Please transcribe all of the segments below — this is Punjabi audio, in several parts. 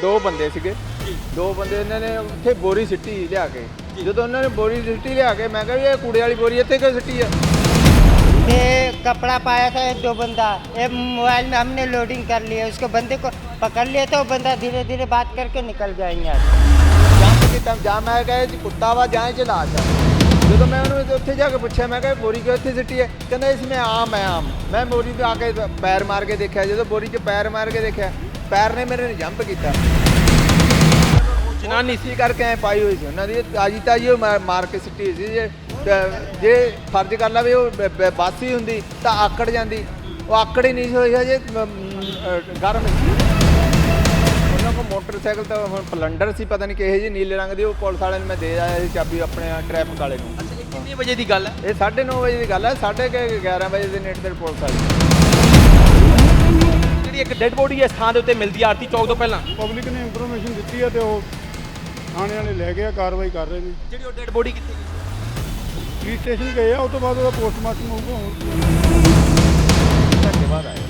ਦੋ ਬੰਦੇ ਸੀਗੇ ਦੋ ਬੰਦੇ ਇਹਨਾਂ ਨੇ ਉੱਥੇ ਬੋਰੀ ਸਿੱਟੀ ਲਿਆ ਕੇ ਜਦੋਂ ਉਹਨਾਂ ਨੇ ਬੋਰੀ ਸਿੱਟੀ ਲਿਆ ਕੇ ਮੈਂ ਕਿਹਾ ਵੀ ਇਹ ਕੂੜੇ ਵਾਲੀ ਬੋਰੀ ਇੱਥੇ ਕਿਉਂ ਸਿੱਟੀ ਆ ये कपड़ा पाया था एक दो बंदा ये मोबाइल में हमने लोडिंग कर लिया उसको बंदे को पकड़ लिया तो वो बंदा धीरे धीरे बात करके निकल गया यहाँ से ਜੰਪ ਕੀਤਾ ਜਾਂ ਮੈਂ ਕਿਹਾ ਇਹ 'ਚ ਕੁੱਤਾ ਵਾ ਜਾਂ ਇਹ ਚ ਲਾਸ਼ ਆ ਜਦੋਂ ਮੈਂ ਉਹਨੂੰ ਉੱਥੇ ਜਾ ਕੇ ਪੁੱਛਿਆ ਮੈਂ ਕਿਹਾ ਇਹ ਬੋਰੀ ਕਿਉਂ ਇੱਥੇ ਸਿੱਟੀ ਹੈ ਕਹਿੰਦਾ ਇਸ ਵਿੱਚ ਆਮ ਹੈ ਆਮ ਮੈਂ ਬੋਰੀ ਤੇ ਆ ਕੇ ਪੈਰ ਮਾਰ ਕੇ ਦੇਖਿਆ ਜਦੋਂ ਬੋਰੀ 'ਚ ਪੈਰ ਮਾਰ ਕੇ ਦੇਖਿਆ ਪੈਰ ਨੇ ਮੇਰੇ ਨੇ ਜੰਪ ਕੀਤਾ। ਜਨਾਨੀ ਸੀ ਕਰਕੇ ਐ ਪਾਈ ਹੋਈ ਸੀ ਉਹਨਾਂ ਦੀ। ਤਾਜੀ ਤਾਜੀ ਉਹ ਮਾਰ- ਮਾਰ ਕੇ ਸਿੱਟੀ ਸੀ ਜੇ। ਤ- ਜੇ ਫਰਜ਼ ਕਰ ਲਵੇ ਉਹ ਬ- ਬ- ਬਾਸੀ ਹੁੰਦੀ ਤਾਂ ਆਕੜ ਜਾਂਦੀ। ਉਹ ਆਕੜ ਹੀ ਨਹੀਂ ਹੋਈ ਹਜੇ ਮ- ਮ- ਅ, ਗਰਮ ਸੀ। ਉਹਨਾਂ ਕੋਲ ਮੋਟਰਸਾਈਕਲ ਤਾਂ ਹੁਣ ਪਲੰਡਰ ਸੀ ਪਤਾ ਨਹੀਂ ਕਿਹੇ ਜੀ ਨੀਲੇ ਰੰਗ ਦੀ ਉਹ ਪੁਲਿਸ ਵਾਲੇ ਨੂੰ ਮੈਂ ਦੇ ਆਇਆ ਸੀ ਚਾਬੀ ਆਪਣੇ ਟ੍ਰੈਫਿਕ ਵਾਲੇ ਨੂੰ। ਅੱਛਾ ਇਹ ਕਿੰਨੇ ਵਜੇ ਦੀ ਗੱਲ ਹੈ? ਇਹ 9:30 ਵਜੇ ਦੀ ਗੱਲ ਹੈ 11:30 ਵਜੇ ਦੇ ਨੇੜੇ ਤੇ ਪੁਲਿਸ ਆਈ ਜਿਹੜੀ ਇੱਕ ਡੈੱਡ ਬੋਡੀ ਇਸ ਥਾਂ ਦੇ ਉੱਤੇ ਮਿਲਦੀ ਆਰਤੀ ਚੌਕ ਤੋਂ ਪਹਿਲਾਂ? ਪਬਲਿਕ ਨੇ ਇਨਫੋਰਮੇਸ਼ਨ ਦਿੱਤੀ ਆ ਤੇ ਉਹ ਥਾਣੇ ਵਾਲੇ ਲੈ ਗਏ ਆ ਕਾਰਵਾਈ ਕਰ ਰਹੇ ਨੇ। ਜਿਹੜੀ ਉਹ ਡੈੱਡ ਬੋਡੀ ਕਿੱਥੇ ਗਈ? ਪੁਲਿਸ ਸਟੇਸ਼ਨ ਗਏ ਆ ਉਸ ਤੋਂ ਬਾਅਦ ਉਹਦਾ ਪੋਸਟਮਾਰਟਮ ਹੋਊਗਾ ਹੋਰ ਘੰਟੇ ਬਾਅਦ ਆਇਆ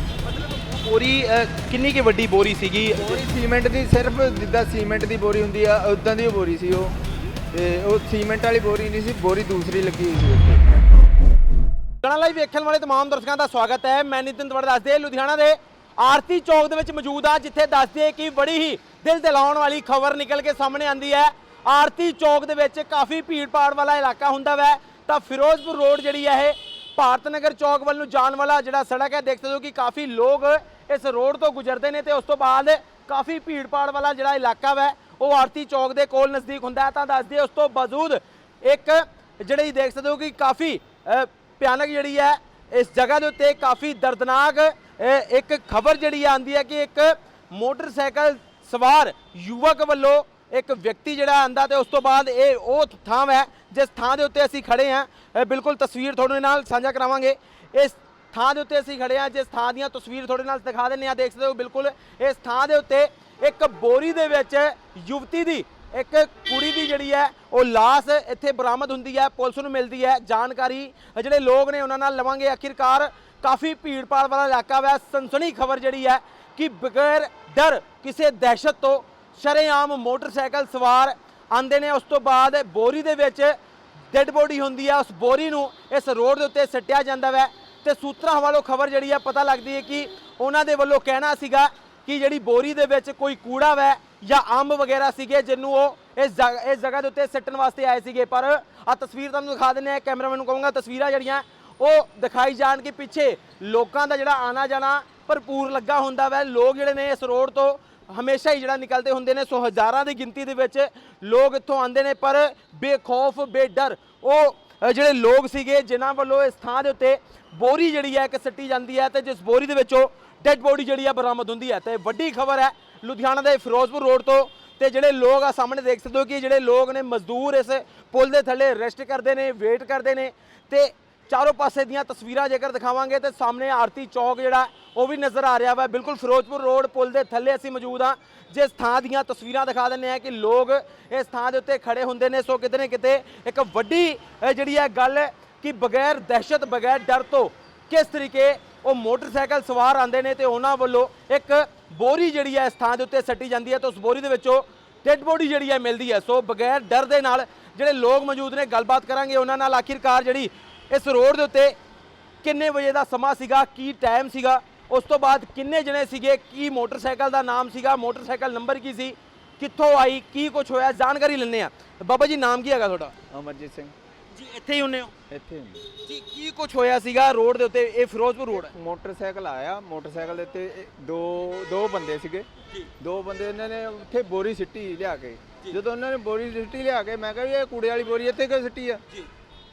ਬੋਰੀ ਕਿੰਨੀ ਕਿ ਵੱਡੀ ਬੋਰੀ ਸੀਗੀ? ਬੋਰੀ ਸੀਮੈਂਟ ਦੀ ਸਿਰਫ ਜਿੱਦਾਂ ਸੀਮੈਂਟ ਦੀ ਬੋਰੀ ਹੁੰਦੀ ਆ ਉਦਾਂ ਦੀ ਉਹ ਬੋਰੀ ਸੀ ਉਹ। ਤੇ ਉਹ ਸੀਮੈਂਟ ਵਾਲੀ ਬੋਰੀ ਨਹੀਂ ਸੀ ਬੋਰੀ ਦੂਸਰੀ ਲੱਗੀ ਹੋਈ ਸੀ ਉੱਥੇ। ਕਣਾ ਲਾਈਵ ਵੇਖਣ ਵਾਲੇ ਤਮਾਮ ਦਰਸ਼ਕਾਂ ਦਾ ਸਵਾਗਤ ਹੈ। ਮੈਂ ਨਿਤਿਨ ਤਵੜ ਦੱਸਦੇ ਲੁਧਿਆਣਾ ਦੇ ਆਰਤੀ ਚੌਕ ਦੇ ਵਿੱਚ ਮੌਜੂਦ ਆ, ਜਿੱਥੇ ਦੱਸਦੇ ਕਿ ਬੜੀ ਹੀ ਦਿਲ ਦਿਲਾਉਣ ਵਾਲੀ ਖਬਰ ਨਿਕਲ ਕੇ ਸਾਹਮਣੇ ਆਂਦੀ ਹੈ। ਆਰਤੀ ਚੌਕ ਦੇ ਵਿੱਚ ਕਾਫੀ ਭੀੜ ਭਾੜ ਵਾਲਾ ਇਲਾਕਾ ਹੁੰਦਾ ਵੈ। ਤਾਂ ਫਿਰੋਜ਼ਪੁਰ ਰੋਡ ਜਿਹੜੀ ਹੈ ਇਹ, ਭਾਰਤ ਨਗਰ ਚੌਕ ਵੱਲ ਨੂੰ ਜਾਣ ਵਾਲਾ ਜਿਹੜਾ ਸੜਕ ਹੈ, ਦੇਖ ਸਕਦੇ ਹੋ ਕਿ ਕਾਫੀ ਲੋਕ ਇਸ ਰੋਡ ਤੋਂ ਗੁਜ਼ਰਦੇ ਨੇ ਤੇ ਉਸ ਤੋਂ ਬਾਅਦ ਕਾਫੀ ਭੀੜ ਭਾੜ ਵਾਲਾ ਜਿਹੜਾ ਇਲਾਕਾ ਵੈ, ਉਹ ਆਰਤੀ ਚੌਕ ਦੇ ਕੋਲ ਨਜ਼ਦੀਕ ਹੁੰਦਾ ਹੈ। ਤਾਂ ਦੱਸਦੇ ਉਸ ਤੋਂ ਬਾਵਜੂਦ ਇੱਕ ਜਿਹੜੀ ਦੇਖ ਸਕਦੇ ਹੋ ਕਿ ਕਾਫੀ ਭਿਆਨਕ ਜਿਹੜੀ ਹੈ, ਇਸ ਜਗ੍ਹਾ ਦੇ ਉੱਤੇ ਕਾਫੀ ਦਰਦਨਾਕ ਇੱਕ ਖਬਰ ਜਿਹੜੀ ਆਂਦੀ ਹੈ ਕਿ ਇੱਕ ਮੋਟਰਸਾਈਕਲ ਸਵਾਰ ਯੁਵਕ ਵੱਲੋਂ ਇੱਕ ਵਿਅਕਤੀ ਜਿਹੜਾ ਆਂਦਾ ਤੇ ਉਸ ਤੋਂ ਬਾਅਦ ਇਹ ਉਹ ਥਾਂ ਹੈ ਜਿਸ ਥਾਂ ਦੇ ਉੱਤੇ ਅਸੀਂ ਖੜੇ ਹਾਂ ਬਿਲਕੁਲ ਤਸਵੀਰ ਤੁਹਾਡੇ ਨਾਲ ਸਾਂਝਾ ਕਰਾਵਾਂਗੇ। ਇਸ ਥਾਂ ਦੇ ਉੱਤੇ ਅਸੀਂ ਖੜੇ ਹਾਂ, ਜਿਸ ਥਾਂ ਦੀਆਂ ਤਸਵੀਰ ਤੁਹਾਡੇ ਨਾਲ ਦਿਖਾ ਦਿੰਨੇ ਆ ਦੇਖ ਸਕਦੇ ਹੋ ਬਿਲਕੁਲ। ਇਸ ਥਾਂ ਦੇ ਉੱਤੇ ਇੱਕ ਬੋਰੀ ਦੇ ਵਿੱਚ ਯੁਵਤੀ ਦੀ, ਇੱਕ ਕੁੜੀ ਦੀ ਜਿਹੜੀ ਹੈ, ਉਹ ਲਾਸ਼ ਇੱਥੇ ਬਰਾਮਦ ਹੁੰਦੀ ਹੈ, ਪੁਲਿਸ ਨੂੰ ਮਿਲਦੀ ਹੈ। ਜਾਣਕਾਰੀ ਜਿਹੜੇ ਲੋਕ ਨੇ ਉਹਨਾਂ ਨਾਲ ਲਵਾਂਗੇ। ਆਖਿਰਕਾਰ ਕਾਫੀ ਭੀੜ ਭਾੜ ਵਾਲਾ ਇਲਾਕਾ ਵੈ। ਸਨਸਨੀ ਖਬਰ ਜਿਹੜੀ ਹੈ ਕਿ ਬਗੈਰ ਡਰ ਕਿਸੇ ਦਹਿਸ਼ਤ ਤੋਂ ਸ਼ਰੇਆਮ ਮੋਟਰਸਾਈਕਲ ਸਵਾਰ ਆਂਦੇ ਨੇ। ਉਸ ਤੋਂ ਬਾਅਦ ਬੋਰੀ ਦੇ ਵਿੱਚ ਡੈੱਡ ਬੋਡੀ ਹੁੰਦੀ ਹੈ। ਉਸ ਬੋਰੀ ਨੂੰ ਇਸ ਰੋਡ ਦੇ ਉੱਤੇ ਸੱਟਿਆ ਜਾਂਦਾ ਵੈ। ਤੇ ਸੂਤਰਾਂ ਵੱਲੋਂ ਖਬਰ ਜਿਹੜੀ ਹੈ ਪਤਾ ਲੱਗਦੀ ਹੈ ਕਿ ਉਹਨਾਂ ਦੇ ਵੱਲੋਂ ਕਹਿਣਾ ਸੀਗਾ ਕਿ ਜਿਹੜੀ ਬੋਰੀ ਦੇ ਵਿੱਚ ਕੋਈ ਕੂੜਾ ਵੈ ਜਾਂ ਅੰਬ ਵਗੈਰਾ ਸੀਗੇ ਜਿਹਨੂੰ ਉਹ ਇਸ ਜਗ੍ਹਾ ਇਸ ਜਗ੍ਹਾ ਦੇ ਉੱਤੇ ਸਿੱਟਣ ਵਾਸਤੇ ਆਏ ਸੀਗੇ। ਪਰ ਆ ਤਸਵੀਰ ਤੁਹਾਨੂੰ ਦਿਖਾ ਦਿੰਨੇ ਆ ਕੈਮਰਾਮੈਨ ਨੂੰ ਕਹੂੰਗਾ ਤਸਵੀਰਾਂ ਜਿਹੜੀਆਂ ਉਹ ਦਿਖਾਈ ਜਾਣ ਕਿ ਪਿੱਛੇ ਲੋਕਾਂ ਦਾ ਜਿਹੜਾ ਆਣਾ ਜਾਣਾ ਭਰਪੂਰ ਲੱਗਾ ਹੁੰਦਾ ਵੈ। ਲੋਕ ਜਿਹੜੇ ਨੇ ਇਸ ਰੋਡ ਤੋਂ ਹਮੇਸ਼ਾ ਹੀ ਜਿਹੜਾ ਨਿਕਲਦੇ ਹੁੰਦੇ ਨੇ। ਸੋ ਹਜ਼ਾਰਾਂ ਦੀ ਗਿਣਤੀ ਦੇ ਵਿੱਚ ਲੋਕ ਇੱਥੋਂ ਆਉਂਦੇ ਨੇ, ਪਰ ਬੇਖੌਫ, ਬੇਡਰ ਉਹ ਜਿਹੜੇ ਲੋਕ ਸੀਗੇ, ਜਿਨ੍ਹਾਂ ਵੱਲੋਂ ਇਸ ਥਾਂ ਦੇ ਉੱਤੇ ਬੋਰੀ ਜਿਹੜੀ ਹੈ, ਇੱਕ ਸੱਟੀ ਜਾਂਦੀ ਹੈ ਤੇ ਜਿਸ ਬੋਰੀ ਦੇ ਵਿੱਚੋਂ ਡੈੱਡ ਬੋਡੀ ਜਿਹੜੀ ਹੈ ਬਰਾਮਦ ਹੁੰਦੀ ਹੈ। ਤੇ ਵੱਡੀ ਖਬਰ ਹੈ ਲੁਧਿਆਣਾ ਦੇ ਫਿਰੋਜ਼ਪੁਰ ਰੋਡ ਤੋਂ ਤੇ ਜਿਹੜੇ ਲੋਕ ਆ ਸਾਹਮਣੇ ਦੇਖ ਸਕਦੇ ਹੋ ਕਿ ਜਿਹੜੇ ਲੋਕ ਨੇ ਮਜ਼ਦੂਰ ਇਸ ਪੁਲ ਦੇ ਥੱਲੇ ਰੈਸਟ ਕਰਦੇ ਨੇ, ਵੇਟ ਕਰਦੇ ਨੇ ਤੇ ਚਾਰੋਂ ਪਾਸੇ ਦੀਆਂ ਤਸਵੀਰਾਂ ਜੇਕਰ ਦਿਖਾਵਾਂਗੇ ਤੇ ਸਾਹਮਣੇ ਆਰਤੀ ਚੌਕ ਜਿਹੜਾ, ਉਹ ਵੀ ਨਜ਼ਰ ਆ ਰਿਹਾ ਵਾ। ਬਿਲਕੁਲ ਫਿਰੋਜ਼ਪੁਰ ਰੋਡ ਪੁਲ ਦੇ ਥੱਲੇ ਅਸੀਂ ਮੌਜੂਦ ਆ ਜਿਸ ਥਾਂ ਦੀਆਂ ਤਸਵੀਰਾਂ ਦਿਖਾ ਦਿੰਨੇ ਆ ਕਿ ਲੋਕ ਇਸ ਥਾਂ ਦੇ ਉੱਤੇ ਖੜੇ ਹੁੰਦੇ ਨੇ। ਸੋ ਕਿਤੇ ਨਾ ਕਿਤੇ ਇੱਕ ਵੱਡੀ ਜਿਹੜੀ ਹੈ ਗੱਲ ਕਿ ਬਗੈਰ ਦਹਿਸ਼ਤ, ਬਗੈਰ ਡਰ ਤੋਂ ਕਿਸ ਤਰੀਕੇ ਉਹ ਮੋਟਰਸਾਈਕਲ ਸਵਾਰ ਆਂਦੇ ਨੇ ਤੇ ਉਹਨਾਂ ਵੱਲੋਂ ਇੱਕ ਬੋਰੀ ਜਿਹੜੀ ਹੈ ਇਸ ਥਾਂ ਦੇ ਉੱਤੇ ਸੱਟੀ ਜਾਂਦੀ ਹੈ ਤੇ ਉਸ ਬੋਰੀ ਦੇ ਵਿੱਚੋਂ ਡੈੱਡ ਬੋਡੀ ਜਿਹੜੀ ਹੈ ਮਿਲਦੀ ਹੈ। ਸੋ ਬਗੈਰ ਡਰ ਦੇ ਨਾਲ ਜਿਹੜੇ ਲੋਕ ਮੌਜੂਦ ਨੇ, ਗੱਲਬਾਤ ਕਰਾਂਗੇ ਉਹਨਾਂ ਨਾਲ। ਆਖਿਰਕਾਰ ਜਿਹੜੀ ਇਸ ਰੋਡ ਦੇ ਉੱਤੇ ਕਿੰਨੇ ਵਜੇ ਦਾ ਸਮਾਂ ਸੀਗਾ ਕੀ ਟਾਈਮ ਸੀਗਾ ਉਸ ਤੋਂ ਬਾਅਦ ਕਿੰਨੇ ਜਣੇ ਸੀਗੇ ਕੀ ਮੋਟਰਸਾਈਕਲ ਦਾ ਨਾਮ ਸੀਗਾ ਮੋਟਰਸਾਈਕਲ ਨੰਬਰ ਕੀ ਸੀ ਕਿੱਥੋਂ ਆਈ ਕੀ ਕੁਝ ਹੋਇਆ ਜਾਣਕਾਰੀ ਲੈਣੇ ਆ ਬਾਬਾ ਜੀ ਨਾਮ ਕੀ ਹੈਗਾ ਤੁਹਾਡਾ? ਅਮਰਜੀਤ ਸਿੰਘ। ਜੀ ਇੱਥੇ ਹੀ ਹੁੰਨੇ ਹੋ? ਇੱਥੇ ਹੁੰਦੀ। ਜੀ ਕੀ ਕੁਝ ਹੋਇਆ ਸੀਗਾ ਰੋਡ ਦੇ ਉੱਤੇ? ਇਹ ਫਿਰੋਜ਼ਪੁਰ ਰੋਡ ਹੈ। ਮੋਟਰਸਾਈਕਲ ਆਇਆ ਮੋਟਰਸਾਈਕਲ ਦੇ ਉੱਤੇ ਇਹ ਦੋ ਦੋ ਬੰਦੇ ਸੀਗੇ। ਦੋ ਬੰਦੇ ਇਹਨਾਂ ਨੇ ਉੱਥੇ ਬੋਰੀ ਸਿੱਟੀ ਲਿਆ ਕੇ। ਜਦੋਂ ਉਹਨਾਂ ਨੇ ਬੋਰੀ ਸਿੱਟੀ ਲਿਆ ਕੇ ਮੈਂ ਕਿਹਾ ਵੀ ਇਹ ਕੂੜੇ ਵਾਲੀ ਬੋਰੀ ਇੱਥੇ ਕਿਉਂ ਸਿੱਟੀ ਆ?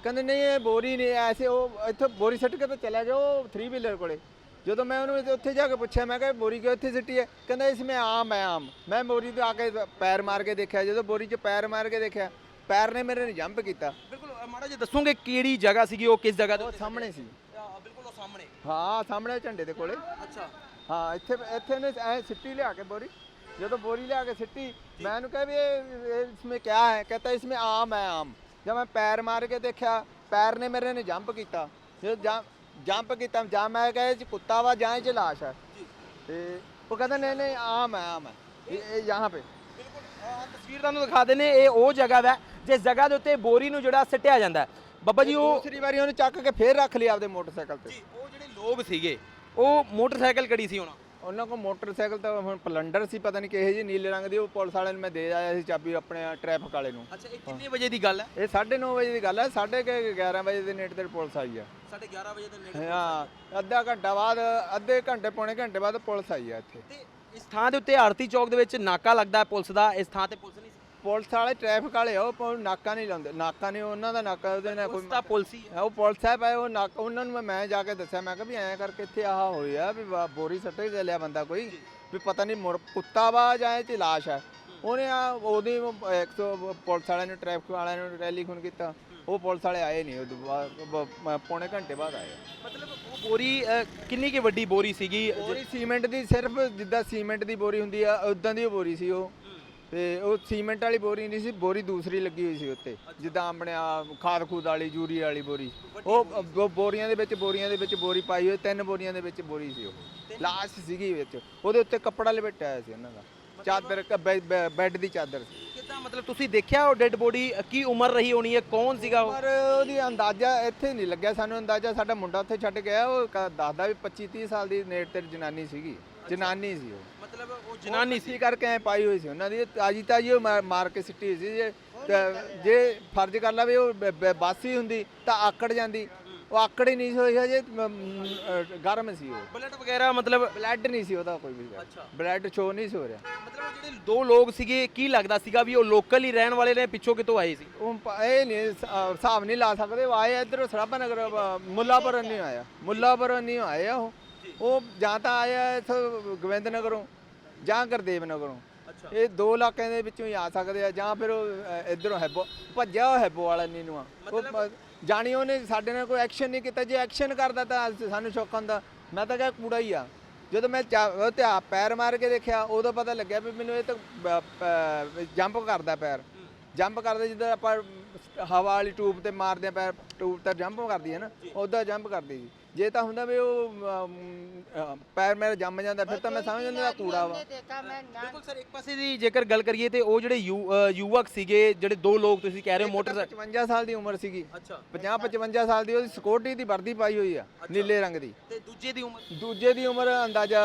ਕਹਿੰਦੇ ਨਹੀਂ ਇਹ ਬੋਰੀ ਨਹੀਂ ਐਸੇ ਉਹ ਇੱਥੇ ਬੋਰੀ ਸਿੱਟ ਕੇ ਤਾਂ ਚਲਾ ਗਿਆ ਉਹ 3 ਵੀਲਰ ਕੋਲੇ। ਜਦੋਂ ਮੈਂ ਉਹਨੂੰ ਉੱਥੇ ਜਾ ਕੇ ਪੁੱਛਿਆ ਮੈਂ ਕਿਹਾ ਬੋਰੀ ਕਿਉਂ ਇੱਥੇ ਸਿੱਟੀ ਹੈ? ਕਹਿੰਦਾ ਇਸ ਮੈਂ ਆਮ ਹੈ ਆਮ। ਮੈਂ ਬੋਰੀ ਤੇ ਆ ਕੇ ਪੈਰ ਮਾਰ ਕੇ ਦੇਖਿਆ ਜਦੋਂ ਬੋਰੀ 'ਚ ਪੈਰ ਮਾਰ ਕੇ ਦੇਖਿਆ ਪੈਰ ਨੇ ਮੇਰੇ ਨੇ ਜੰਪ ਕੀਤਾ। ਬਿਲਕੁਲ ਮਾੜਾ ਜੀ ਦੱਸੋਗੇ ਕਿਹੜੀ ਜਗ੍ਹਾ ਸੀਗੀ ਉਹ ਕਿਸ ਜਗ੍ਹਾ ਉਹ ਸਾਹਮਣੇ ਸੀ। ਬਿਲਕੁਲ ਉਹ ਸਾਹਮਣੇ। ਹਾਂ ਸਾਹਮਣੇ ਝੰਡੇ ਦੇ ਕੋਲੇ। ਅੱਛਾ। ਹਾਂ ਇੱਥੇ ਇੱਥੇ ਨੇ ਐ ਸਿੱਟੀ ਲਿਆ ਕੇ ਬੋਰੀ। ਜਦੋਂ ਬੋਰੀ ਲਿਆ ਕੇ ਸਿੱਟੀ ਮੈਂ ਉਹਨੂੰ ਕਿਹਾ ਵੀ ਇਹ ਇਸਮੇ ਕਿਆ ਹੈ? ਕਹਤਾ ਇਸਮੇ ਆਮ ਹੈ ਆਮ। ਜਦ ਮੈਂ ਪੈਰ ਮਾਰ ਕੇ ਦੇਖਿਆ ਪੈਰ ਨੇ ਮੇਰੇ ਨੇ ਜੰਪ ਕੀਤਾ। ਜਦੋਂ ਜੰਪ ਕੀਤਾ ਜਾਂ ਮੈਂ ਕਹੇ ਚ ਕੁੱਤਾ ਵਾ ਜਾਂ ਇਹ ਚ ਲਾਸ਼ ਹੈ ਤੇ ਉਹ ਕਹਿੰਦਾ ਨਹੀਂ ਨਹੀਂ ਆਮ ਹੈ ਆਮ ਹੈ। ਇਹ ਯਹਾਂ ਪੇ। ਬਿਲਕੁਲ ਤਸਵੀਰ ਤੁਹਾਨੂੰ ਦਿਖਾ ਦਿੰਦੇ ਇਹ ਉਹ ਜਗ੍ਹਾ ਹੈ ਜਿਸ ਜਗ੍ਹਾ ਦੇ ਉੱਤੇ ਬੋਰੀ ਨੂੰ ਜਿਹੜਾ ਸਿੱਟਿਆ ਜਾਂਦਾ ਬੱਬਾ ਜੀ ਉਹ ਦੂਸਰੀ ਵਾਰੀ ਉਹਨੂੰ ਚੱਕ ਕੇ ਫੇਰ ਰੱਖ ਲਿਆ ਆਪਦੇ ਮੋਟਰਸਾਈਕਲ ਤੇ। ਉਹ ਜਿਹੜੇ ਲੋਕ ਸੀਗੇ ਉਹ ਮੋਟਰਸਾਈਕਲ ਕੜੀ ਸੀ ਉਹਨਾਂ ਉਹਨਾਂ ਕੋਲ ਮੋਟਰਸਾਈਕਲ ਤਾਂ ਹੁਣ ਪਲੰਡਰ ਸੀ ਪਤਾ ਨਹੀਂ ਕਿਹੇ ਜੀ ਨੀਲੇ ਰੰਗ ਦੀ ਉਹ ਪੁਲਿਸ ਵਾਲਿਆਂ ਨੂੰ ਮੈਂ ਦੇ ਆਇਆ ਸੀ ਚਾਬੀ ਆਪਣੇ ਟ੍ਰੈਫਿਕ ਵਾਲੇ ਨੂੰ। ਅੱਛਾ ਇਹ ਕਿੰਨੇ ਵਜੇ ਦੀ ਗੱਲ ਹੈ? ਇਹ 9:30 ਵਜੇ ਦੀ ਗੱਲ ਹੈ 11:30 ਵਜੇ ਦੇ ਨੇੜੇ ਤੇ ਪੁਲਿਸ ਆਈ ਆ। 11:30 ਵਜੇ ਦੇ ਨੇੜੇ ਹਾਂ ਅੱਧਾ ਘੰਟਾ ਬਾਅਦ ਅੱਧੇ ਘੰਟੇ ਪੌਣੇ ਘੰਟੇ ਬਾਅਦ ਪੁਲਿਸ ਆਈ ਆ ਇੱਥੇ। ਤੇ ਇਸ ਥਾਂ ਦੇ ਉੱਤੇ ਆਰਤੀ ਚੌਕ ਦੇ ਵਿੱਚ ਨਾਕਾ ਲੱਗਦਾ ਹੈ ਪੁਲਿਸ ਦਾ ਇਸ ਥਾਂ ਤੇ ਪੁਲਿਸ ਪੁਲਿਸ ਵਾਲੇ ਟ੍ਰੈਫਿਕ ਵਾਲੇ ਆ ਉਹ ਪ- ਨਾਕਾ ਨਹੀਂ ਲਾਉਂਦੇ। ਨਾਕਾ ਨਹੀਂ ਉਹਨਾਂ ਦਾ ਨਾਕਾ ਉਹਦੇ ਨਾਲ ਕੋਈ ਪੁਲਿਸ ਤਾਂ ਪੁਲਿਸ ਹੀ ਉਹ ਪੁਲਿਸ ਸਾਹਿਬ ਆਏ ਉਹ ਨਾਕ ਉਹਨਾਂ ਨੂੰ ਮੈਂ- ਮੈਂ ਜਾ ਕੇ ਦੱਸਿਆ ਮੈਂ ਕਿਹਾ ਵੀ ਐਂ ਕਰਕੇ ਇੱਥੇ ਆਹ ਹੋਇਆ ਵੀ ਵਾ- ਬੋਰੀ ਸੱਟੇ ਤੇ ਲਿਆ ਬੰਦਾ ਕੋਈ ਵੀ ਪਤਾ ਨਹੀਂ ਮੁਰ ਕੁੱਤਾ ਵਾ ਜਾਂ ਇਹ ਚ ਲਾਸ਼ ਹੈ। ਉਹਨੇ ਆ ਉਹਦੀ 100 ਪੁਲਿਸ ਵਾਲਿਆਂ ਨੇ ਟ੍ਰੈਫਿਕ ਵਾਲਿਆਂ ਨੂੰ ਟੈਲੀਫੋਨ ਕੀਤਾ। ਉਹ ਪੁਲਿਸ ਵਾਲੇ ਆਏ ਨਹੀਂ ਉਦੋਂ ਬਾਅਦ ਬ- ਮ- ਪੌਣੇ ਘੰਟੇ ਬਾਅਦ ਆਏ। ਮਤਲਬ ਉਹ ਬੋਰੀ ਕਿੰਨੀ ਕੀ ਵੱਡੀ ਬੋਰੀ ਸੀਗੀ? ਬੋਰੀ ਸੀਮੈਂਟ ਦੀ ਸਿਰਫ ਜਿੱਦਾਂ ਸੀਮੈਂਟ ਦੀ ਬੋਰੀ ਹੁੰਦੀ ਆ ਉਦਾਂ ਦੀ ਉਹ ਬੋਰੀ ਸੀ ਉਹ। ਤੇ ਉਹ ਸੀਮੈਂਟ ਵਾਲੀ ਬੋਰੀ ਨਹੀਂ ਸੀ ਬੋਰੀ ਦੂਸਰੀ ਲੱਗੀ ਹੋਈ ਸੀ ਉੱਤੇ। ਜਿੱਦਾਂ ਆਪਣੇ ਆ ਖਾਦ ਖੂਦ ਵਾਲੀ ਯੂਰੀ ਵਾਲੀ ਬੋਰੀ। ਉਹ ਉਹ ਬੋਰੀਆਂ ਦੇ ਵਿੱਚ ਬੋਰੀਆਂ ਦੇ ਵਿੱਚ ਬੋਰੀ ਪਾਈ ਹੋਈ ਤਿੰਨ ਬੋਰੀਆਂ ਦੇ ਵਿੱਚ ਬੋਰੀ ਸੀ ਉਹ। ਲਾਸ਼ ਸੀਗੀ ਵਿੱਚ। ਉਹਦੇ ਉੱਤੇ ਕੱਪੜਾ ਲਪੇਟਿਆ ਹੋਇਆ ਸੀ ਉਹਨਾਂ ਦਾ। ਚਾਦਰ ਬੈੱਡ ਦੀ ਚਾਦਰ ਸੀ। ਕਿੱਦਾਂ ਮਤਲਬ ਤੁਸੀਂ ਦੇਖਿਆ ਉਹ ਡੈੱਡ ਬੋਡੀ ਕੀ ਉਮਰ ਰਹੀ ਹੋਣੀ ਹੈ ਕੌਣ ਸੀਗਾ ਉਹ? ਪਰ ਉਹਦੀ ਅੰਦਾਜ਼ਾ ਇੱਥੇ ਨਹੀਂ ਲੱਗਿਆ ਸਾਨੂੰ ਅੰਦਾਜ਼ਾ ਸਾਡਾ ਮੁੰਡਾ ਉੱਥੇ ਛੱਡ ਗਿਆ ਉਹ ਦੱਸਦਾ ਵੀ 25 30 ਸਾਲ ਦੀ ਨੇੜ ਤੇ ਜਨਾਨੀ ਸੀਗੀ। ਜਨਾਨੀ ਸੀ ਉਹ। ਮਤਲਬ ਉਹ ਜਨਾਨੀ ਸੀ। ਕਰਕੇ ਐ ਪਾਈ ਹੋਈ ਸੀ ਉਹਨਾਂ ਦੀ ਤਾਜੀ ਤਾਜੀ ਉਹ ਮਾਰ- ਮਾਰ ਕੇ ਸਿੱਟੀ ਹੋਈ ਸੀ ਜੇ। ਤੇ ਜੇ ਫਰਜ਼ ਕਰ ਲਵੇ ਉਹ ਬ- ਬ- ਬਾਸੀ ਹੁੰਦੀ ਤਾਂ ਆਕੜ ਜਾਂਦੀ। ਉਹ ਆਕੜ ਹੀ ਨਹੀਂ ਸੀ ਹੋਈ ਹਜੇ ਮ- ਮ- ਅ, ਗਰਮ ਸੀ ਉਹ। ਬਲੱਡ ਵਗੈਰਾ ਮਤਲਬ ਬਲੱਡ ਨਹੀਂ ਸੀ ਉਹਦਾ ਕੋਈ ਵੀ। ਬਲੱਡ ਸ਼ੋ ਨਹੀਂ ਸੀ ਹੋ ਰਿਹਾ। ਮਤਲਬ ਉਹ ਜਿਹੜੇ ਦੋ ਲੋਕ ਸੀਗੇ ਕੀ ਲੱਗਦਾ ਸੀਗਾ ਵੀ ਉਹ ਲੋਕਲ ਹੀ ਰਹਿਣ ਵਾਲੇ ਨੇ ਪਿੱਛੋਂ ਕਿਤੋਂ ਆਏ ਸੀ? ਉਹ ਪ- ਇਹ ਨਹੀਂ ਸ- ਅ, ਹਿਸਾਬ ਨਹੀਂ ਲਾ ਸਕਦੇ। ਉਹ ਆਏ ਇਧਰੋਂ ਸਰਾਭਾ ਨਗਰ ਅ, ਮੁੱਲਾਪੁਰ ਨਹੀਂ ਆਇਆ। ਮੁੱਲਾਪੁਰ ਨਹੀਂ ਆਏ ਆ ਉਹ। ਉਹ ਜਾਂ ਤਾਂ ਆਇਆ ਇਥੋਂ ਗੋਬਿੰਦ ਨਗਰੋਂ ਜਾਂ ਗੁਰਦੇਵ ਨਗਰੋਂ ਇਹ ਦੋ ਇਲਾਕਿਆਂ ਦੇ ਵਿੱਚੋਂ ਹੀ ਆ ਸਕਦੇ ਆ ਜਾਂ ਫਿਰ ਉਹ ਇਧਰੋਂ ਹੈਬੋ ਭੱਜਿਆ ਉਹ ਹੈਬੋ ਵਾਲਾ ਨੀ ਨੂੰ ਆ ਉਹ ਜਾਣੀ ਉਹਨੇ ਸਾਡੇ ਨਾਲ ਕੋਈ ਐਕਸ਼ਨ ਨਹੀਂ ਕੀਤਾ ਜੇ ਐਕਸ਼ਨ ਕਰਦਾ ਤਾਂ ਸਾਨੂੰ ਸ਼ੌਕ ਹੁੰਦਾ। ਮੈਂ ਤਾਂ ਕਿਹਾ ਕੂੜਾ ਹੀ ਆ। ਜਦੋਂ ਮੈਂ ਤੇ ਆ ਪੈਰ ਮਾਰ ਕੇ ਦੇਖਿਆ ਉਦੋਂ ਪਤਾ ਲੱਗਿਆ ਵੀ ਮੈਨੂੰ ਇਹ ਤਾਂ ਜੰਪ ਕਰਦਾ ਪੈਰ। ਜੰਪ ਕਰਦੇ ਜਿੱਦਾਂ ਆਪਾਂ ਹਵਾ ਵਾਲੀ ਟੂਬ ਤੇ ਮਾਰਦੇ ਆ ਪੈਰ ਟੂਬ ਤੇ ਜੰਪ ਕਰਦੀ ਹੈ ਨਾ ਉਦਾਂ ਜੰਪ ਕਰਦੀ ਸੀ। ਜੇ ਤਾਂ ਹੁੰਦਾ ਵੀ ਉਹ ਅਮ, ਅ, ਪੈਰ ਮੇਰੇ ਜੰਮ ਜਾਂਦਾ ਫਿਰ ਤਾਂ ਮੈਂ ਸਮਝ ਜਾਂਦਾ ਇਹਦਾ ਕੂੜਾ ਵਾ हमने देखा मैं ना ਬਿਲਕੁਲ ਸਰ ਇੱਕ ਪਾਸੇ ਦੀ ਜੇਕਰ ਗੱਲ ਕਰੀਏ ਤੇ ਉਹ ਜਿਹੜੇ ਯੂ- ਅਹ ਯੁਵਕ ਸੀਗੇ ਜਿਹੜੇ ਦੋ ਲੋਕ ਤੁਸੀਂ ਕਹਿ ਰਹੇ ਹੋ ਮੋਟਰਸਾਈਕਲ 55 ਸਾਲ ਦੀ ਉਮਰ ਸੀਗੀ ਅੱਛਾ 50 55 ਸਾਲ ਦੀ ਉਹਦੀ ਸਿਕਿਉਰਿਟੀ ਦੀ ਵਰਦੀ ਪਾਈ ਹੋਈ ਆ ਨੀਲੇ ਰੰਗ ਦੀ ਤੇ ਦੂਜੇ ਦੀ ਉਮਰ ਦੂਜੇ ਦੀ ਉਮਰ ਅੰਦਾਜ਼ਾ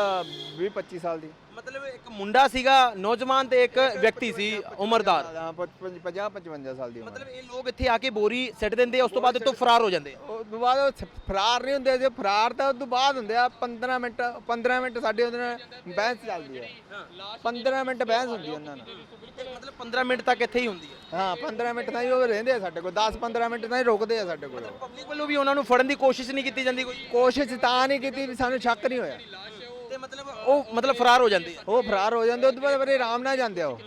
20 25 ਸਾਲ ਦੀ ਮਤਲਬ ਇੱਕ ਮੁੰਡਾ ਸੀਗਾ ਨੌਜਵਾਨ ਤੇ ਇੱਕ ਵਿਅਕਤੀ ਸੀ ਉਮਰਦਾਰ। ਹਾਂ 50 55 ਸਾਲ ਦੀ ਉਮਰ। ਮਤਲਬ ਇਹ ਲੋਕ ਇੱਥੇ ਆ ਕੇ ਬੋਰੀ ਸਿੱਟ ਦਿੰਦੇ ਆ ਉਸ ਤੋਂ ਬਾਅਦ ਇੱਥੋਂ ਫਰਾਰ ਹੋ ਜਾਂਦੇ। ਆ ਉਸ ਤੋਂ ਬਾਅਦ ਉਹ ਸ- ਫਰਾਰ ਨਹੀਂ ਹੁੰਦੇ ਜੇ ਫਰਾਰ ਤਾਂ ਉਸ ਤੋਂ ਬਾਅਦ ਹੁੰਦੇ ਆ 15 ਮਿੰਟ 15 ਮਿੰਟ ਸਾਡੇ ਉਹਦੇ ਨਾਲ ਬਹਿਸ ਚੱਲਦੀ ਆ। 15 ਮਿੰਟ ਬਹਿਸ ਹੁੰਦੀ ਆ ਉਹਨਾਂ ਨਾਲ। ਤੇ ਮਤਲਬ 15 ਮਿੰਟ ਤੱਕ ਇੱਥੇ ਹੀ ਹੁੰਦੀ ਹੈ ਹਾਂ 15 ਮਿੰਟ ਤਾਂ ਹੀ ਉਹ ਰਹਿੰਦੇ ਆ ਸਾਡੇ ਕੋਲ 10 15 ਮਿੰਟ ਤਾਂ ਹੀ ਰੁਕਦੇ ਆ ਸਾਡੇ ਕੋਲ। ਪਬਲਿਕ ਵੱਲੋਂ ਵੀ ਉਹਨਾਂ ਨੂੰ ਫੜਨ ਦੀ ਕੋਸ਼ਿਸ਼ ਨਹੀਂ ਕੀਤੀ ਜਾਂਦੀ ਕੋਈ? ਕੋਸ਼ਿਸ਼ ਤਾਂ ਨਹੀਂ ਕੀਤੀ ਵੀ ਸਾਨੂੰ ਸ਼ੱਕ ਨਹੀਂ ਹੋਇਆ। ਤੇ ਮਤਲਬ ਉਹ ਮਤਲਬ ਫਰਾਰ ਹੋ ਜਾਂਦੇ ਆ ਉਹ ਫਰਾਰ ਹੋ ਜਾਂਦੇ ਉਹ ਤੋਂ ਬਾਅਦ ਬੜੇ ਆਰਾਮ ਨਾਲ ਜਾਂਦੇ ਆ ਉਹ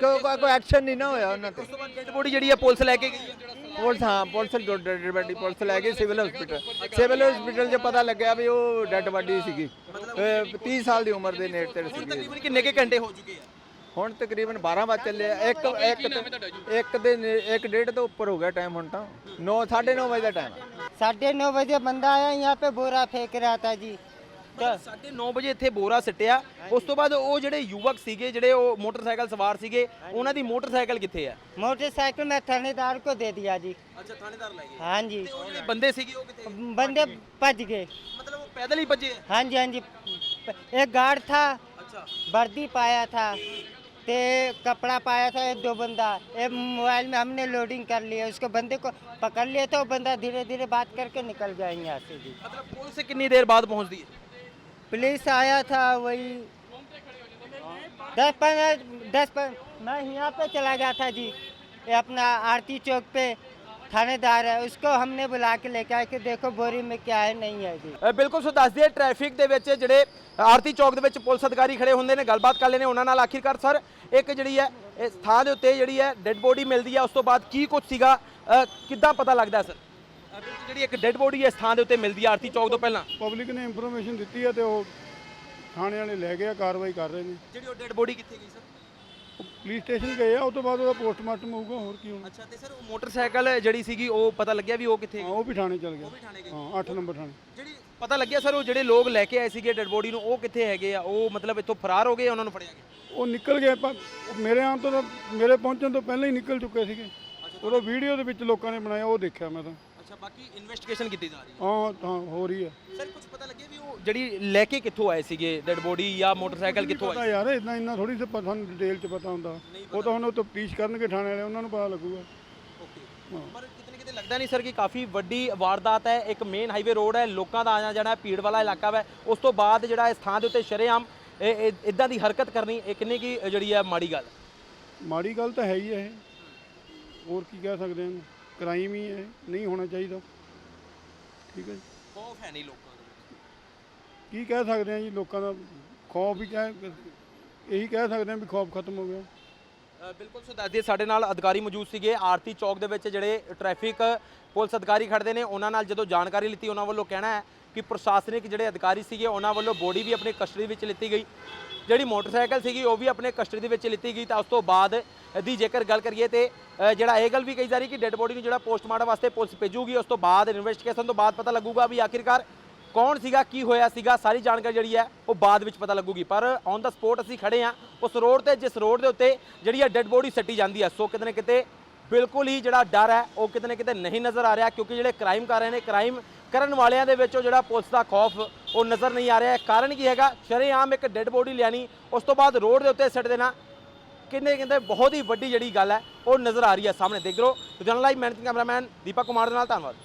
ਕਿਉਂ ਕੋਈ ਕੋਈ ਐਕਸ਼ਨ ਨਹੀਂ ਨਾ ਹੋਇਆ ਉਹਨਾਂ ਤੇ ਉਸ ਤੋਂ ਬਾਅਦ ਡੈਡ ਬੋਡੀ ਜਿਹੜੀ ਆ ਪੁਲਿਸ ਲੈ ਕੇ ਗਈ ਹੈ ਪੁਲਿਸ ਹਾਂ ਪੁਲਿਸ ਡੈਡ ਬਾਡੀ ਪੁਲਿਸ ਲੈ ਗਈ ਸਿਵਲ ਹਸਪੀਟਲ ਸਿਵਲ ਹਸਪੀਟਲ 'ਚ ਪਤਾ ਲੱਗਿਆ ਵੀ ਉਹ ਡੈਡ ਬਾਡੀ ਸੀਗੀ ਇਹ 30 ਸਾਲ ਦੀ ਉਮਰ ਦੇ ਨੇੜੇ ਤੇ ਹੁਣ ਸੀਗੀ ਤਕਰੀਬਨ ਕਿੰਨੇ ਕੇ ਘੰਟੇ ਹੋ ਚੁੱਕੇ ਆ ਹੁਣ ਤਕਰੀਬਨ 12 ਵਜੇ ਚੱਲੇ ਆ। ਇੱਕ ਇੱਕ ਤੇ- ਇੱਕ ਦੇ ਨੇ- ਇੱਕ ਡੇਢ ਤੋਂ ਉੱਪਰ ਹੋ ਗਿਆ ਟਾਈਮ ਹੁਣ ਤਾਂ 9 9:30 ਵਜੇ ਦਾ ਟਾਈਮ ਹੈ साढ़े नौ बजे बंदा आया यहाँ पे बोरा फेंक रहा था जी तो ਸਾਢੇ 9 ਵਜੇ ਇੱਥੇ ਬੋਰਾ ਸਿੱਟਿਆ ਉਸ ਤੋਂ ਬਾਅਦ ਉਹ ਜਿਹੜੇ ਯੁਵਕ ਸੀਗੇ ਜਿਹੜੇ ਉਹ ਮੋਟਰਸਾਈਕਲ ਸਵਾਰ ਸੀਗੇ ਉਹਨਾਂ ਦੀ ਮੋਟਰਸਾਈਕਲ ਕਿੱਥੇ ਆ मोटरसाइकिल में थानेदार को दे दिया जी ਅੱਛਾ ਥਾਣੇਦਾਰ ਲੈ ਗਏ हाँ जी ਤੇ ਉਹ ਜਿਹੜੇ ਬੰਦੇ ਸੀਗੇ ਉਹ ਕਿੱਥੇ बंदे भज गए ਮਤਲਬ ਉਹ ਪੈਦਲ ਹੀ ਭੱਜੇ ਆ? हाँ जी हाँ जी एक गार्ड था ਅੱਛਾ वर्दी पाया था ते कपड़ा पाया था एक दो बंदा एक मोबाइल में हमने लोडिंग कर लिया उसको बंदे को पकड़ लिया तो वो बंदा धीरे धीरे बात करके निकल गया यहाँ से जी ਮਤਲਬ ਪੁਲਿਸ ਕਿੰਨੀ ਦੇਰ ਬਾਅਦ ਪਹੁੰਚਦੀ ਹੈ पुलिस आया था वही दस पंद्रह दस पं- मैं यहाँ पे चला गया था जी ये अपना आरती चौक पे थानेदार है उसको हमने बुला के लेके आए कि देखो बोरी में क्या है नहीं है जी ਅ, ਬਿਲਕੁਲ ਸੋ ਦੱਸ ਦਈਏ ਟ੍ਰੈਫਿਕ ਦੇ ਵਿੱਚ ਜਿਹੜੇ ਆਰਤੀ ਚੌਕ ਦੇ ਵਿੱਚ ਪੁਲਿਸ ਅਧਿਕਾਰੀ ਖੜੇ ਹੁੰਦੇ ਨੇ ਗੱਲਬਾਤ ਕਰ ਲੈਣੇ ਉਹਨਾਂ ਨਾਲ ਆਖਿਰਕਾਰ ਸਰ ਇੱਕ ਜਿਹੜੀ ਹੈ ਇਸ ਥਾਂ ਦੇ ਉੱਤੇ ਜਿਹੜੀ ਹੈ ਡੈੱਡ ਬੋਡੀ ਮਿਲਦੀ ਹੈ ਉਸ ਤੋਂ ਬਾਅਦ ਕੀ ਕੁਝ ਸੀਗਾ ਅ, ਕਿੱਦਾਂ ਪਤਾ ਲੱਗਦਾ ਸਰ ਜਿਹੜੀ ਇੱਕ ਡੈੱਡ ਬੋਡੀ ਇਸ ਥਾਂ ਦੇ ਉੱਤੇ ਮਿਲਦੀ ਆਰਤੀ ਚੌਕ ਤੋਂ ਪਹਿਲਾਂ। ਪਬਲਿਕ ਨੇ ਇਨਫੋਰਮੇਸ਼ਨ ਦਿੱਤੀ ਆ ਤੇ ਉਹ ਥਾਣੇ ਵਾਲੇ ਲੈ ਗਏ ਆ ਕਾਰਵਾਈ ਕਰ ਰਹੇ ਨੇ। ਜਿਹੜੀ ਉਹ ਡੈੱਡ ਬੋਡੀ ਕਿੱਥੇ ਗਈ ਸਰ? ਉਹ ਪੁਲਿਸ ਸਟੇਸ਼ਨ ਗਏ ਆ ਉਸ ਤੋਂ ਬਾਅਦ ਉਹਦਾ ਪੋਸਟਮਾਰਟਮ ਹੋਊਗਾ ਹੋਰ ਕੀ ਹੋਣਾ। ਅੱਛਾ ਤੇ ਸਰ ਉਹ ਮੋਟਰਸਾਈਕਲ ਜਿਹੜੀ ਸੀਗੀ ਉਹ ਪਤਾ ਲੱਗਿਆ ਵੀ ਉਹ ਕਿੱਥੇ ਹਾਂ ਉਹ ਵੀ ਥਾਣੇ ਚਲ ਉਹ ਵੀ ਗਿਆ ਥਾਣੇ ਗਈ। ਹਾਂ 8 ਨੰਬਰ ਥਾਣੇ। ਜਿਹੜੀ ਪਤਾ ਲੱਗਿਆ ਸਰ ਉਹ ਜਿਹੜੇ ਲੋਕ ਲੈ ਕੇ ਆਏ ਸੀਗੇ ਡੈਡ ਬੋਡੀ ਨੂੰ ਉਹ ਕਿੱਥੇ ਹੈਗੇ ਆ? ਉਹ ਮਤਲਬ ਇੱਥੋਂ ਫਰਾਰ ਹੋ ਗਏ ਉਹਨਾਂ ਨੂੰ ਫੜਿਆ ਗਿਆ? ਉਹ ਨਿਕਲ ਗਏ ਪਰ ਮੇਰੇ ਆਉਣ ਤੋਂ ਤਾਂ ਮੇਰੇ ਪਹੁੰਚਣ ਤੋਂ ਪਹਿਲਾਂ ਹੀ ਨਿਕਲ ਚੁੱਕੇ ਸੀਗੇ। ਉਦੋਂ ਵੀਡੀਓ ਦੇ ਵਿੱਚ ਲੋਕਾਂ ਨੇ ਬਣਾਇਆ ਉਹ ਦੇਖਿਆ ਮੈਂ ਤਾਂ। ਅੱਛਾ ਬਾਕੀ ਇਨਵੈਸਟੀਗੇਸ਼ਨ ਕੀਤੀ ਜਾ ਰਹੀ ਹਾਂ। ਹਾਂ ਹੋ ਰਹੀ ਹੈ। ਸਰ ਕੁਝ ਪਤਾ ਲੱਗਿਆ ਵੀ ਉਹ ਜਿਹੜੀ ਲੈ ਕੇ ਕਿੱਥੋਂ ਆਏ ਸੀਗੇ? ਡੈਡ ਬੋਡੀ ਜਾਂ ਮੋਟਰਸਾਈਕਲ ਕਿੱਥੋਂ ਪਤਾ ਆਏ ਯਾਰ ਇਦਾਂ ਇੰਨਾ ਥੋੜੀ ਸੇ ਸਾਨੂੰ ਡਿਟੇਲ ਚ ਪਤਾ ਹੁੰਦਾ। ਉਹ ਤਾਂ ਹੁਣ ਉਹ ਤਫਤੀਸ਼ ਕਰਨਗੇ ਥਾਣੇ ਵਾਲੇ ਉਹਨਾਂ ਨੂੰ ਪਤਾ ਲੱਗੂਗਾ। ਪਰ ਕਿਤੇ ਕਿਤੇ ਲੱਗਦਾ ਨਹੀਂ ਸਰ ਕਿ ਕਾਫੀ ਵੱਡੀ ਵਾਰਦਾਤ ਹੈ। ਇੱਕ ਮੇਨ ਹਾਈਵੇ ਰੋਡ ਹੈ ਲੋਕਾਂ ਦਾ ਆਣਾ ਜਾਣਾ ਭੀੜ ਵਾਲਾ ਇਲਾਕਾ ਹੈ ਉਸ ਤੋਂ ਬਾਅਦ ਜਿਹੜਾ ਇਸ ਥਾਂ ਦੇ ਉੱਤੇ ਸ਼ਰੇਆਮ ਇਹ ਇਦਾਂ ਦੀ ਹਰਕਤ ਕਰਨੀ ਇਹ ਕਿੰਨੀ ਕੀ ਜਿਹੜੀ ਹੈ ਮਾੜੀ ਗੱਲ? ਮਾੜੀ ਗੱਲ ਤਾਂ ਹੀ ਹੈ ਇਹ। ਹੋਰ ਕੀ ਕਹਿ ਸਕਦੇ ਹਾਂ ਕ੍ਰਾਈਮ ਹੀ ਹੈ ਨਹੀਂ ਹੋਣਾ ਚਾਹੀਦਾ। ਠੀਕ ਹੈ ਜੀ। ਖੌਫ ਹੈ ਨਹੀਂ ਲੋਕਾਂ ਦੇ ਕੀ ਕਹਿ ਸਕਦੇ ਹਾਂ ਜੀ ਲੋਕਾਂ ਦਾ ਖੌਫ ਹੀ ਕਹਿ ਇਹੀ ਕਹਿ ਸਕਦੇ ਹਾਂ ਵੀ ਖੌਫ ਖਤਮ ਹੋ ਗਿਆ। ਅ, ਬਿਲਕੁਲ ਸੋ ਦੱਸ ਦਈਏ ਸਾਡੇ ਨਾਲ ਅਧਿਕਾਰੀ ਮੌਜੂਦ ਸੀਗੇ। ਆਰਤੀ ਚੌਕ ਦੇ ਵਿੱਚ ਜਿਹੜੇ ਟ੍ਰੈਫਿਕ ਪੁਲਿਸ ਅਧਿਕਾਰੀ ਖੜਦੇ ਨੇ ਉਹਨਾਂ ਨਾਲ ਜਦੋਂ ਜਾਣਕਾਰੀ ਲਿੱਤੀ ਉਹਨਾਂ ਵੱਲੋਂ ਕਹਿਣਾ ਹੈ ਕਿ ਪ੍ਰਸ਼ਾਸਨਿਕ ਜਿਹੜੇ ਅਧਿਕਾਰੀ ਸੀਗੇ ਉਹਨਾਂ ਵੱਲੋਂ ਬੋਡੀ ਵੀ ਆਪਣੀ ਕਸਟਡੀ ਵਿੱਚ ਲਿੱਤੀ ਗਈ। ਜਿਹੜੀ ਮੋਟਰਸਾਈਕਲ ਸੀਗੀ, ਉਹ ਵੀ ਆਪਣੇ ਕਸਟਡੀ ਦੇ ਵਿੱਚ ਲਿੱਤੀ ਗਈ, ਤਾਂ ਉਸ ਤੋਂ ਬਾਅਦ ਦੀ ਜੇਕਰ ਗੱਲ ਕਰੀਏ ਤੇ ਜਿਹੜਾ ਇਹ ਗੱਲ ਵੀ ਕਹੀ ਜਾ ਰਹੀ ਕਿ ਡੈੱਡ ਬੋਡੀ ਨੂੰ ਜਿਹੜਾ ਪੋਸਟਮਾਰਟਮ ਵਾਸਤੇ ਪੁਲਿਸ ਭੇਜੂਗੀ, ਉਸ ਤੋਂ ਬਾਅਦ ਇਨਵੈਸਟੀਗੇਸ਼ਨ ਤੋਂ ਬਾਅਦ ਪਤਾ ਲੱਗੂਗਾ ਵੀ ਆਖਿਰਕਾਰ ਕੌਣ ਸੀਗਾ, ਕੀ ਹੋਇਆ ਸੀਗਾ, ਸਾਰੀ ਜਾਣਕਾਰੀ ਜਿਹੜੀ ਹੈ, ਉਹ ਬਾਅਦ ਵਿੱਚ ਪਤਾ ਲੱਗੂਗੀ। ਪਰ ਔਨ ਦਾ ਸਪੋਟ ਅਸੀਂ ਖੜੇ ਆ ਉਸ ਰੋਡ ਤੇ, ਜਿਸ ਰੋਡ ਦੇ ਉੱਤੇ ਜਿਹੜੀ ਹੈ ਡੈੱਡ ਬੋਡੀ ਸੱਟੀ ਜਾਂਦੀ ਹੈ ਸੋ ਕਿਤੇ ਨਾ ਕਿਤੇ ਬਿਲਕੁਲ ਹੀ ਜਿਹੜਾ ਡਰ ਹੈ, ਉਹ ਕਿਤੇ ਨਾ ਕਿਤੇ ਨਹੀਂ ਨਜ਼ਰ ਆ ਰਿਹਾ, ਕਿਉਂਕਿ ਜਿਹੜੇ ਕ੍ਰਾਈਮ ਕਰ ਰਹੇ ਨੇ ਕ੍ਰਾਈਮ ਕਰਨ ਵਾਲਿਆਂ ਦੇ ਵਿੱਚੋਂ ਜਿਹੜਾ ਪੁਲਿਸ ਦਾ ਖੌਫ ਉਹ ਨਜ਼ਰ ਨਹੀਂ ਆ ਰਿਹਾ। ਕਾਰਨ ਕੀ ਹੈਗਾ? ਸ਼ਰੇਆਮ ਇੱਕ ਡੈੱਡ ਬੋਡੀ ਲਿਆਣੀ, ਉਸ ਤੋਂ ਬਾਅਦ ਰੋਡ ਦੇ ਉੱਤੇ ਸਿੱਟ ਦੇਣਾ। ਕਿੰਨੇ ਕਹਿੰਦੇ ਬਹੁਤ ਹੀ ਵੱਡੀ ਜਿਹੜੀ ਗੱਲ ਹੈ, ਉਹ ਨਜ਼ਰ ਆ ਰਹੀ ਹੈ ਸਾਹਮਣੇ। ਦੇਖ ਲਓ, Ludhiana live managing cameraman, Deepak Kumar ਦੇ ਨਾਲ, ਧੰਨਵਾਦ।